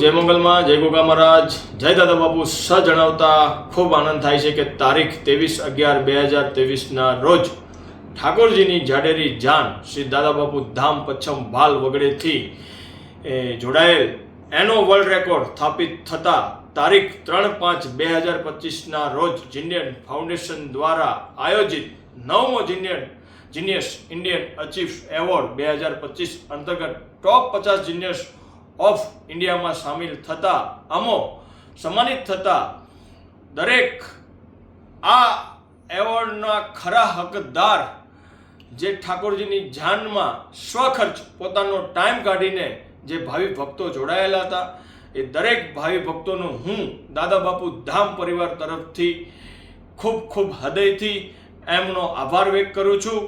જય મંગલમાં, જય ગોગા મહારાજ. જય દાદા બાપુ, સ જણાવતા ખૂબ આનંદ થાય છે કે તારીખ ત્રેવીસ અગિયાર બે હજાર ત્રેવીસના રોજ ઠાકોરજીની જાડેરી જાન શ્રી દાદા બાપુ ધામ પચ્છમ ભાલ વગડેથી, એ, જોડાયેલ એનો વર્લ્ડ રેકોર્ડ સ્થાપિત થતા તારીખ ત્રણ પાંચ બે હજાર પચીસના રોજ જિન્ડિયન ફાઉન્ડેશન દ્વારા આયોજિત નવમો જીનિયન, જીનિયસ ઇન્ડિયન અચીવ એવોર્ડ બે હજાર પચીસ અંતર્ગત ટોપ પચાસ જીનિયસ ઓફ ઇન્ડિયામાં સામેલ થતા અમો સન્માનિત થતા દરેક આ એવોર્ડના ખરા હકદાર જે ઠાકોરજીની જાનમાં સ્વખર્ચ પોતાનો ટાઈમ કાઢીને જે ભાવિ ભક્તો જોડાયેલા હતા, એ દરેક ભાવિ ભક્તોનું હું દાદા બાપુ ધામ પરિવાર તરફથી ખૂબ ખૂબ હૃદયથી એમનો આભાર વ્યક્ત કરું છું.